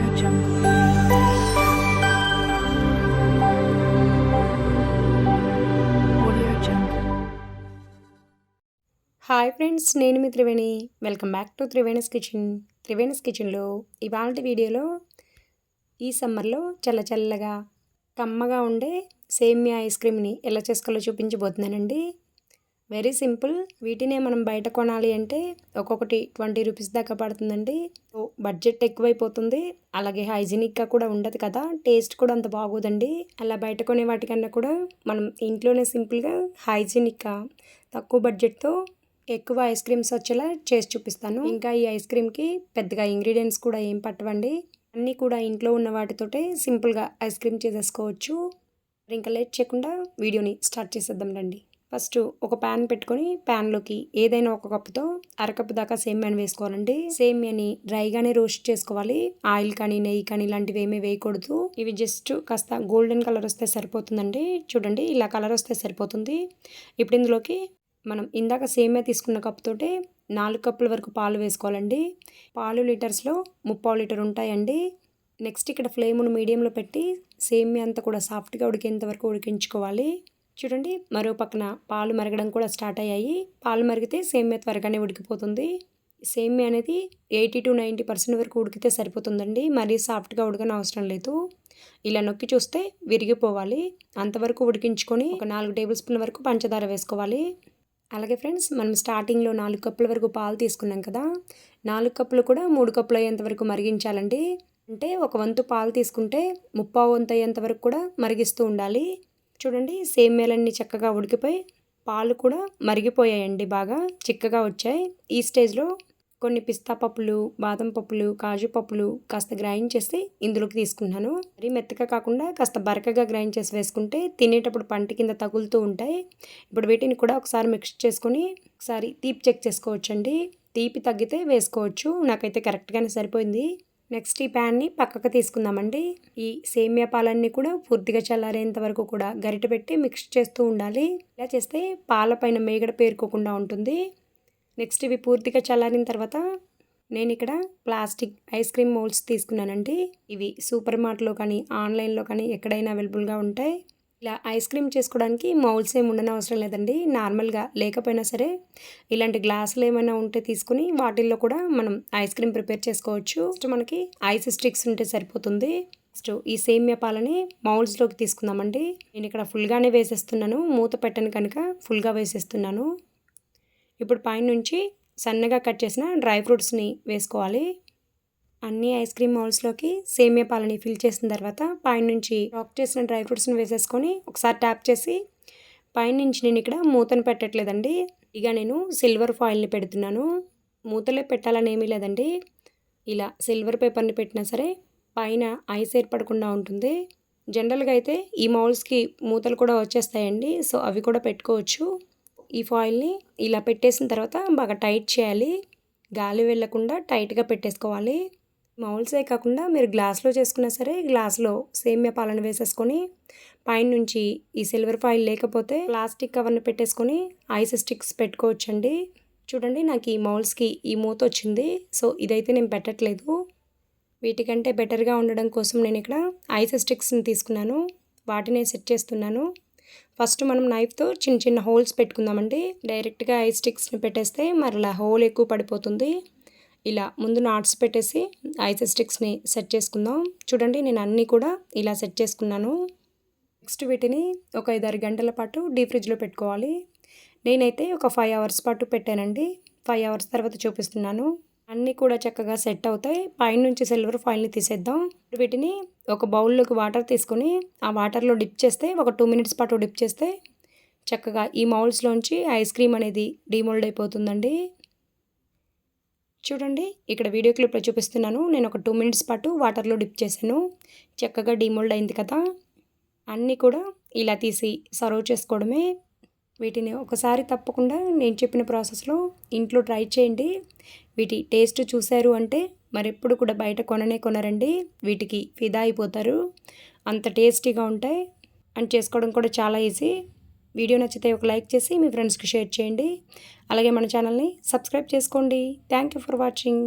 Audio Jungle. Audio Jungle. Hi friends నేను మీ Triveni welcome back to Triveni's kitchen Triveni's కిచెన్లో ఇవాళ వీడియోలో ఈ సమ్మర్లో చల్ల చల్లగా కమ్మగా ఉండే సేమియా ఐస్ క్రీమ్ని ఎలా చేసుకోవాలో చూపించబోతున్నానండి వెరీ సింపుల్. వీటినే మనం బయట కొనాలి అంటే ఒక్కొక్కటి ట్వంటీ రూపీస్ దాకా పడుతుందండి. బడ్జెట్ ఎక్కువైపోతుంది. అలాగే హైజీనిక్గా కూడా ఉండదు కదా. టేస్ట్ కూడా అంత బాగోదండి. అలా బయట కొనే వాటికన్నా కూడా మనం ఇంట్లోనే సింపుల్గా హైజీనిక్గా తక్కువ బడ్జెట్తో ఎక్కువ ఐస్ క్రీమ్స్ వచ్చేలా చేసి చూపిస్తాను. ఇంకా ఈ ఐస్ క్రీమ్కి పెద్దగా ఇంగ్రీడియంట్స్ కూడా ఏం పట్టవండి. అన్నీ కూడా ఇంట్లో ఉన్న వాటితోటే సింపుల్గా ఐస్ క్రీమ్ చేసేసుకోవచ్చు. ఇంకా లేట్ చేయకుండా వీడియోని స్టార్ట్ చేసేద్దాం రండి. ఫస్ట్ ఒక ప్యాన్ పెట్టుకొని ప్యాన్లోకి ఏదైనా ఒక కప్పుతో అరకప్పు దాకా సేమ్యాని వేసుకోవాలండి. సేమ్యాని డ్రైగానే రోస్ట్ చేసుకోవాలి. ఆయిల్ కానీ నెయ్యి కానీ ఇలాంటివి ఏమీ వేయకూడదు. ఇవి జస్ట్ కాస్త గోల్డెన్ కలర్ వస్తే సరిపోతుందండి. చూడండి ఇలా కలర్ వస్తే సరిపోతుంది. ఇప్పుడు ఇందులోకి మనం ఇందాక సేమ్యా తీసుకున్న కప్పుతోటి నాలుగు కప్పుల వరకు పాలు వేసుకోవాలండి. పాలు లీటర్స్లో ముప్పావు లీటర్ ఉంటాయండి. నెక్స్ట్ ఇక్కడ ఫ్లేమ్ను మీడియంలో పెట్టి సేమ్యా అంతా కూడా సాఫ్ట్గా ఉడికేంత వరకు ఉడికించుకోవాలి. చూడండి మరో పక్కన పాలు మరగడం కూడా స్టార్ట్ అయ్యాయి. పాలు మరిగితే సేమ్య త్వరగానే ఉడికిపోతుంది. సేమ్య అనేది ఎయిటీ టు నైంటీ పర్సెంట్ వరకు ఉడికితే సరిపోతుందండి. మరీ సాఫ్ట్గా ఉడకని అవసరం లేదు. ఇలా నొక్కి చూస్తే విరిగిపోవాలి. అంతవరకు ఉడికించుకొని ఒక నాలుగు టేబుల్ స్పూన్ వరకు పంచదార వేసుకోవాలి. అలాగే ఫ్రెండ్స్ మనం స్టార్టింగ్లో నాలుగు కప్పుల వరకు పాలు తీసుకున్నాం కదా నాలుగు కప్పులు కూడా మూడు కప్పులు అయ్యేంత వరకు మరిగించాలండి. అంటే ఒక వంతు పాలు తీసుకుంటే ముప్పావు వంతు అయ్యేంత వరకు కూడా మరిగిస్తూ ఉండాలి. చూడండి సేమ్యాలన్నీ చక్కగా ఉడికిపోయి పాలు కూడా మరిగిపోయాయండి బాగా చిక్కగా వచ్చాయి. ఈ స్టేజ్లో కొన్ని పిస్తా పప్పులు బాదం పప్పులు కాజు పప్పులు కాస్త గ్రైండ్ చేసి ఇందులోకి తీసుకున్నాను మరీ మెత్తగా కాకుండా కాస్త బరకగా గ్రైండ్ చేసి వేసుకుంటే తినేటప్పుడు పంట కింద తగులుతూ ఉంటాయి. ఇప్పుడు వీటిని కూడా ఒకసారి మిక్స్ చేసుకొని ఒకసారి తీపి చెక్ చేసుకోవచ్చండి. తీపి తగ్గితే వేసుకోవచ్చు నాకైతే కరెక్ట్గానే సరిపోయింది. నెక్స్ట్ ఈ ప్యాన్ని పక్కకు తీసుకుందామండి. ఈ సేమియా పాలన్నీ కూడా పూర్తిగా చల్లారేంత వరకు కూడా గరిట పెట్టి మిక్స్ చేస్తూ ఉండాలి. ఇలా చేస్తే పాల పైన మేగడ పేరుకోకుండా ఉంటుంది. నెక్స్ట్ ఇవి పూర్తిగా చల్లారిన తర్వాత నేను ఇక్కడ ప్లాస్టిక్ ఐస్ క్రీమ్ మోల్డ్స్ తీసుకున్నానండి. ఇవి సూపర్ మార్ట్లో కానీ ఆన్లైన్లో కానీ ఎక్కడైనా అవైలబుల్గా ఉంటాయి. ఇలా ఐస్ క్రీమ్ చేసుకోవడానికి మౌల్స్ ఏమి ఉండని అవసరం లేదండి. నార్మల్గా లేకపోయినా సరే ఇలాంటి గ్లాసులు ఏమైనా ఉంటే తీసుకుని వాటిల్లో కూడా మనం ఐస్ క్రీమ్ ప్రిపేర్ చేసుకోవచ్చు. ఫస్ట్ మనకి ఐస్ స్టిక్స్ ఉంటే సరిపోతుంది. నెక్స్ట్ ఈ సేమియా పాలని మౌల్స్లోకి తీసుకుందామండి. నేను ఇక్కడ ఫుల్గానే వేసేస్తున్నాను. మూత పెట్టను కనుక ఫుల్గా వేసేస్తున్నాను. ఇప్పుడు పైనుంచి సన్నగా కట్ చేసిన డ్రై ఫ్రూట్స్ని వేసుకోవాలి. అన్ని ఐస్ క్రీమ్ మౌల్స్లోకి సేమియా పాలని ఫిల్ చేసిన తర్వాత పైనుంచి రాక్ చేసిన డ్రై ఫ్రూట్స్ని వేసేసుకొని ఒకసారి ట్యాప్ చేసి పైనుంచి నేను ఇక్కడ మూతను పెట్టట్లేదండి. ఇక నేను సిల్వర్ ఫాయిల్ని పెడుతున్నాను. మూతలే పెట్టాలని ఏమీ లేదండి. ఇలా సిల్వర్ పేపర్ని పెట్టినా సరే పైన ఐస్ ఏర్పడకుండా ఉంటుంది. జనరల్గా అయితే ఈ మౌల్స్కి మూతలు కూడా వచ్చేస్తాయండి. సో అవి కూడా పెట్టుకోవచ్చు. ఈ ఫాయిల్ని ఇలా పెట్టేసిన తర్వాత బాగా టైట్ చేయాలి. గాలి వెళ్ళకుండా టైట్గా పెట్టేసుకోవాలి. మౌల్సే కాకుండా మీరు గ్లాస్లో చేసుకున్నా సరే గ్లాస్లో సేమ్యా పాలన వేసేసుకొని పైనుంచి ఈ సిల్వర్ ఫాయిల్ లేకపోతే ప్లాస్టిక్ కవర్ని పెట్టేసుకొని ఐస్ స్టిక్స్ పెట్టుకోవచ్చండి. చూడండి నాకు ఈ మౌల్స్కి ఈ మూత వచ్చింది. సో ఇదైతే నేను పెట్టట్లేదు. వీటికంటే బెటర్గా ఉండడం కోసం నేను ఇక్కడ ఐస్ స్టిక్స్ని తీసుకున్నాను. వాటినే సెట్ చేస్తున్నాను. ఫస్ట్ మనం నైఫ్తో చిన్న చిన్న హోల్స్ పెట్టుకుందామండి. డైరెక్ట్గా ఐస్ స్టిక్స్ని పెట్టేస్తే మరలా హోల్ ఎక్కువ పడిపోతుంది. ఇలా ముందు నాట్స్ పెట్టేసి ఐస్ స్టిక్స్ని సెట్ చేసుకుందాం. చూడండి నేను అన్నీ కూడా ఇలా సెట్ చేసుకున్నాను. నెక్స్ట్ వీటిని ఒక ఐదారు గంటల పాటు డీప్ ఫ్రిడ్జ్లో పెట్టుకోవాలి. నేనైతే ఒక ఫైవ్ అవర్స్ పాటు పెట్టానండి. ఫైవ్ అవర్స్ తర్వాత చూపిస్తున్నాను. అన్నీ కూడా చక్కగా సెట్ అవుతాయి. పైనుంచి సిల్వర్ ఫాయిల్ని తీసేద్దాం. వీటిని ఒక బౌల్లోకి వాటర్ తీసుకొని ఆ వాటర్లో డిప్ చేస్తే ఒక టూ మినిట్స్ పాటు డిప్ చేస్తే చక్కగా ఈ మౌల్స్లోంచి ఐస్ క్రీమ్ అనేది డీమోల్డ్ అయిపోతుందండి. చూడండి ఇక్కడ వీడియో క్లిప్లో చూపిస్తున్నాను. నేను ఒక టూ మినిట్స్ పాటు వాటర్లో డిప్ చేశాను. చక్కగా డిమోల్డ్ అయింది కదా. అన్నీ కూడా ఇలా తీసి సర్వ్ చేసుకోవడమే. వీటిని ఒకసారి తప్పకుండా నేను చెప్పిన ప్రాసెస్లో ఇంట్లో ట్రై చేయండి. వీటి టేస్ట్ చూశారు అంటే మరెప్పుడు కూడా బయట కొననే కొనరండి. వీటికి ఫిదా అయిపోతారు. అంత టేస్టీగా ఉంటాయి. అండ్ చేసుకోవడం కూడా చాలా ఈజీ. వీడియో నచ్చితే ఒక లైక్ చేసి మీ ఫ్రెండ్స్కి షేర్ చేయండి. అలాగే మన ఛానల్ని సబ్స్క్రైబ్ చేసుకోండి. Thank you for watching.